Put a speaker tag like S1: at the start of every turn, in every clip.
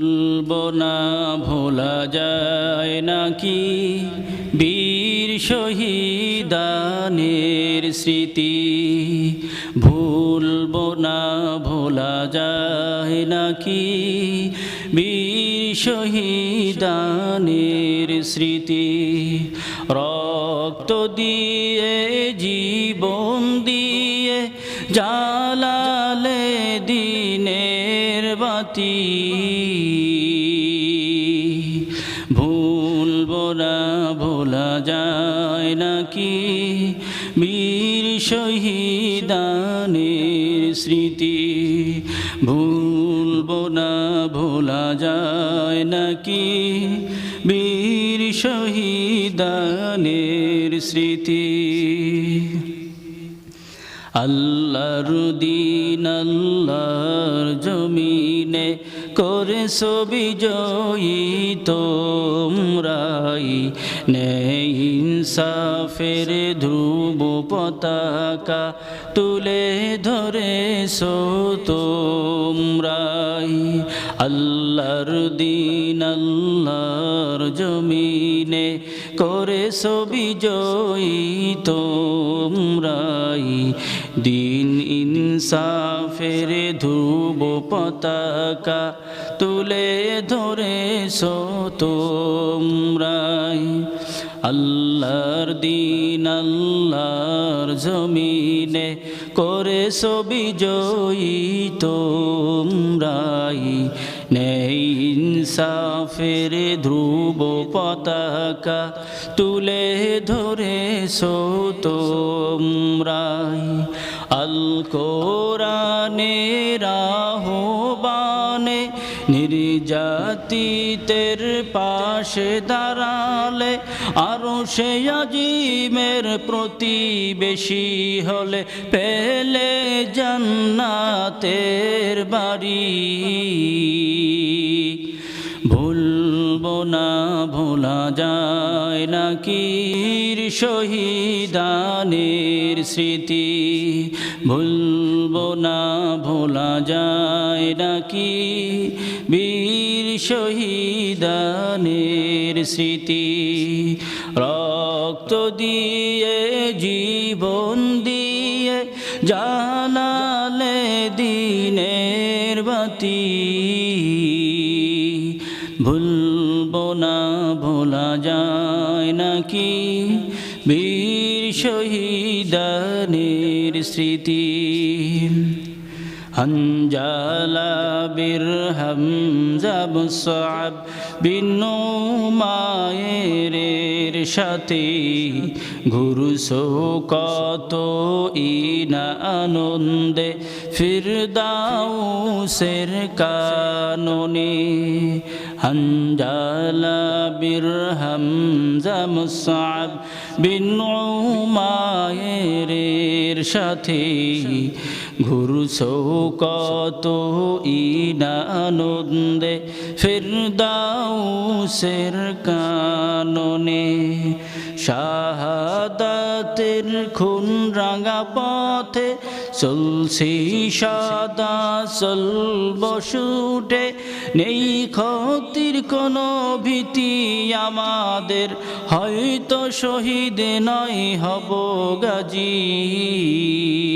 S1: ভুলব না ভোলা যায় নাকি? বীর শহীদানের স্মৃতি। ভুলব না ভোলা যায় নাকি? বীর শহীদানের স্মৃতি। রক্ত দিয়ে, জীবন দিয়ে, জালালে দিনের বাতি ভুলব না ভোলা যায় নাকি? বীর শহীদানের স্মৃতি। ভুলব না ভোলা যায় নাকি? বীর শহীদানের স্মৃতি। আল্লাহর দিন আল্লাহর জমিনে করে ছবি জয়ী তোমরাই। নেই ধ্রুব পতাকা তুলে ধরে সো তোমরাই। আল্লাহর দিন আল্লাহর জমিনে করে ছবি জয়ী তোমরাই। দিন ইনসাফের ধ্রুব পতাকা তুলে ধরে সো তোমরাই। আল্লাহর দিন, আল্লাহর জমিনে করে ছবি জয়ী তোমরাই। নেই ইনসাফের ধ্রুব পতাকা তুলে ধরে সো তোমরাই। আল কোরআনের আহ্বানে নির্যাতিতের পাশে দাঁড়ালে, আরও সে আজিমের প্রতিবেশী হলে পেলে জান্নাতের বাড়ি। না ভোলা যায় না নাকি শহীদানের স্মৃতি। ভুলব না ভোলা যায় নাকি বীর শহীদানের স্মৃতি। রক্ত দিয়ে, জীবন দিয়ে জানালে দিনের বাতি। না ভোলা যায় নাকি? বীর শহীদানের স্মৃতি। হানজালা বীর হামজা মুসআব বিন মায়ের সাথে গুরু কত ইনা আনন্দে ফিরদাউসের কাননে। হানজালা বীর হামজা মুসআব বিন মায়ের সাথে গুরু কত ইনা আনন্দে ফিরদাউসের কাননে, শাহাদাতের খুন রাঙা পথে চলছি সাদা চলব শুটে নেই ক্ষতির কোনো ভীতি আমাদের, হয়তো শহীদ নয় হব গাজী।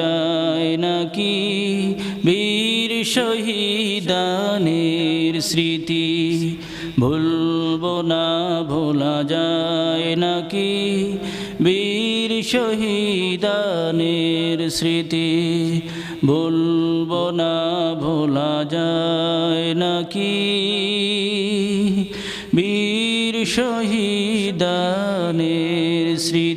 S1: যায় নাকি? বীর শহীদানের স্মৃতি। ভুলবো না, ভোলা যায় নাকি? বীর শহীদানের স্মৃতি। ভুলবো না, ভোলা যায় নাকি? বীর শহীদানের স্মৃতি।